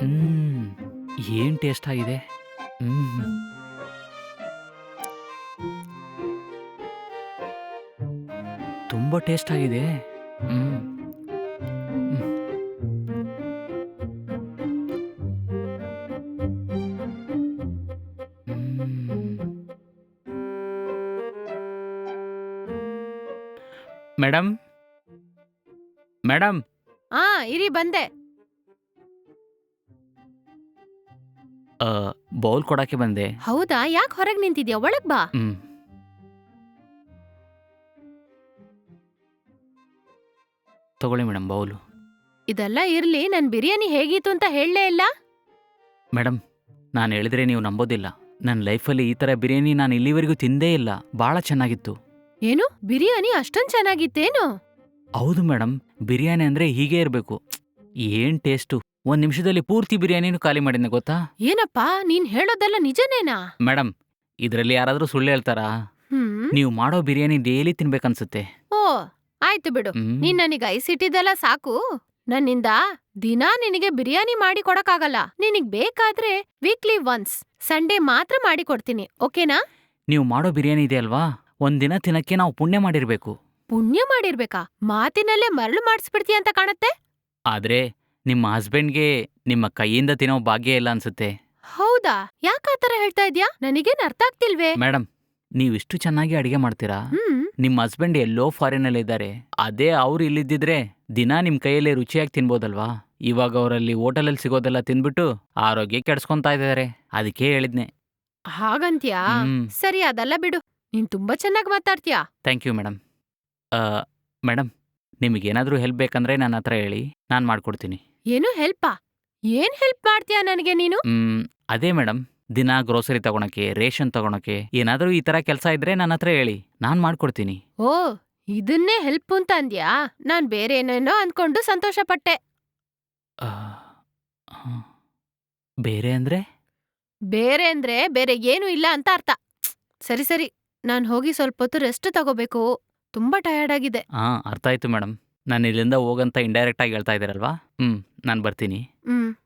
ಹ್ಮ್. ಏನ್ ಟೇಸ್ಟ್ ಆಗಿದೆ? ಹ್ಮ್. ತುಂಬಾ ಟೇಸ್ಟ್ ಆಗಿದೆ. ಹ್ಮ್. ಮೇಡಮ್ ಮೇಡಮ್ ಆ ಇರಿ ಬಂದೆ. ಬೌಲ್ ಕೊಡಕ್ಕೆ ಬಂದೆ. ಹೌದಾ? ಯಾಕೆ ಹೊರಗೆ ನಿಂತಿದ್ಯಾ? ಒಳಗ್ ಬಾ. ಹ್ಮ್. ತಗೊಳ್ಳಿ ಮೇಡಮ್ ಬೌಲು ಇದೆಲ್ಲ ಇರ್ಲಿ ನನ್ನ ಬಿರಿಯಾನಿ ಹೇಗಿತ್ತು ಅಂತ ಹೇಳಲೇ ಇಲ್ಲ? ಮೇಡಮ್ ನಾನು ಹೇಳಿದ್ರೆ ನೀವು ನಂಬೋದಿಲ್ಲ. ನನ್ನ ಲೈಫಲ್ಲಿ ಈ ಥರ ಬಿರಿಯಾನಿ ನಾನು ಇಲ್ಲಿವರೆಗೂ ತಿಂದೇ ಇಲ್ಲ. ಭಾಳ ಚೆನ್ನಾಗಿತ್ತು. ಏನು? ಬಿರಿಯಾನಿ ಅಷ್ಟೊಂದು ಚೆನ್ನಾಗಿತ್ತೇನು? ಹೌದು ಮೇಡಮ್ ಬಿರಿಯಾನಿ ಅಂದರೆ ಹೀಗೇ ಇರಬೇಕು. ಏನು ಟೇಸ್ಟು ಒಂದು ನಿಮಿಷದಲ್ಲಿ ಪೂರ್ತಿ ಬಿರಿಯಾನಿನೂ ಖಾಲಿ ಮಾಡಿದ್ನೆ ಗೊತ್ತಾ? ಏನಪ್ಪಾ ನೀನ್ ಹೇಳೋದೆಲ್ಲ ನಿಜನೇನಾ? ಮೇಡಮ್ ಇದರಲ್ಲಿ ಯಾರಾದರೂ ಸುಳ್ಳು ಹೇಳ್ತಾರಾ? ಹ್ಮ್. ನೀವು ಮಾಡೋ ಬಿರಿಯಾನಿ ಡೇಲಿ ತಿನ್ಬೇಕನ್ಸುತ್ತೆ. ಓ ಆಯ್ತು ಬಿಡು. ಹ್ಮ್. ನೀನ್ ನನಗ್ ಐಸಿಟ್ಟಿದ್ದೆಲ್ಲ ಸಾಕು. ನನ್ನಿಂದ ದಿನಾ ನಿನಗೆ ಬಿರಿಯಾನಿ ಮಾಡಿ ಕೊಡಕ್ಕಾಗಲ್ಲ. ನಿನಗ್ ಬೇಕಾದ್ರೆ ವೀಕ್ಲಿ ಒನ್ಸ್ ಸಂಡೇ ಮಾತ್ರ ಮಾಡಿ ಕೊಡ್ತೀನಿ ಓಕೆನಾ? ನೀವು ಮಾಡೋ ಬಿರಿಯಾನಿ ಇದೆ ಅಲ್ವಾ ಒಂದಿನ ತಿನ್ನಕ್ಕೆ ನಾವು ಪುಣ್ಯ ಮಾಡಿರ್ಬೇಕು. ಪುಣ್ಯ ಮಾಡಿರ್ಬೇಕಾ? ಮಾತಿನಲ್ಲೇ ಮರಳು ಮಾಡಿಸ್ಬಿಡ್ತೀಯ ಅಂತ ಕಾಣತ್ತೆ? ಆದ್ರೆ ನಿಮ್ಮ ಹಸ್ಬೆಂಡ್ಗೆ ನಿಮ್ಮ ಕೈಯಿಂದ ತಿನ್ನೋ ಭಾಗ್ಯ ಇಲ್ಲ ಅನ್ಸುತ್ತೆ. ಹೌದಾ? ಯಾಕಾತರ ಹೇಳ್ತಾ ಇದ್ಯಾ? ನನಗೇನ್ ಅರ್ಥ ಆಗ್ತಿಲ್ವೇ? ಮೇಡಮ್ ಇಷ್ಟು ಚೆನ್ನಾಗಿ ಅಡಿಗೆ ಮಾಡ್ತೀರಾ? ಹ್ಮ್. ನಿಮ್ಮ ಹಸ್ಬೆಂಡ್ ಎಲ್ಲೋ ಫಾರಿನಲ್ಲಿ ಇದ್ದಾರೆ. ಅದೇ ಅವ್ರು ಇಲ್ಲಿದ್ದಿದ್ರೆ ದಿನ ನಿಮ್ ಕೈಯಲ್ಲಿ ರುಚಿಯಾಗಿ ತಿನ್ಬೋದಲ್ವಾ? ಇವಾಗ ಅವರಲ್ಲಿ ಹೋಟೆಲಲ್ಲಿ ಸಿಗೋದೆಲ್ಲ ತಿನ್ಬಿಟ್ಟು ಆರೋಗ್ಯ ಕೆಡ್ಸ್ಕೊಂತಾ ಇದ್ದಾರೆ. ಅದಕ್ಕೆ ಹೇಳಿದ್ನೆ. ಹಾಗಂತ್ಯಾ? ಹ್ಮ್. ಸರಿ ಅದಲ್ಲ ಬಿಡು. ನೀನ್ ತುಂಬಾ ಚೆನ್ನಾಗಿ ಮಾತಾಡ್ತೀಯಾ? ಥ್ಯಾಂಕ್ ಯು ಮೇಡಮ್ ಮೇಡಮ್ ನಿಮಗೇನಾದರೂ ಹೆಲ್ಪ್ ಬೇಕಂದ್ರೆ ನನ್ನ ಹತ್ರ ಹೇಳಿ. ನಾನು ಮಾಡ್ಕೊಡ್ತೀನಿ. ಏನು ಹೆಲ್ಪಾ? ಏನ್ ಹೆಲ್ಪ್ ಮಾಡ್ತೀಯಾ ನನಗೆ ನೀನು? ಮ್, ಅದೇ ಮೇಡಮ್ ದಿನ ಗ್ರೋಸರಿ ತಗೊಳಕ್ಕೆ ರೇಷನ್ ತಗೊಳಕ್ಕೆ ಏನಾದರೂ ಈ ತರ ಕೆಲಸ ಇದ್ರೆ ನನ್ನ ಹತ್ರ ಹೇಳಿ. ನಾನು ಮಾಡ್ಕೊಡ್ತೀನಿ. ಓ ಇದನ್ನೇ ಹೆಲ್ಪ್ ಅಂತ ಅಂದ್ಯಾ? ನಾನ್ ಬೇರೆ ಏನೇನೋ ಅನ್ಕೊಂಡು ಸಂತೋಷ ಪಟ್ಟೆ ಆ. ಬೇರೆ ಅಂದ್ರೆ? ಬೇರೆ ಅಂದ್ರೆ ಬೇರೆ ಏನು ಇಲ್ಲ ಅಂತ ಅರ್ಥ. ಸರಿ ಸರಿ. ನಾನ್ ಹೋಗಿ ಸ್ವಲ್ಪ ಹೊತ್ತು ರೆಸ್ಟ್ ತಗೋಬೇಕು. ತುಂಬಾ ಟಯರ್ಡ್ ಆಗಿದೆ. ಹಾ ಅರ್ಥ ಆಯ್ತು ಮೇಡಮ್ ನಾನು ಇಲ್ಲಿಂದ ಹೋಗಂತ ಇಂಡೈರೆಕ್ಟ್ ಆಗಿ ಹೇಳ್ತಾ ಇದ್ದೀರಲ್ವಾ? ಹ್ಞೂ ನಾನು ಬರ್ತೀನಿ. ಹ್ಮ್.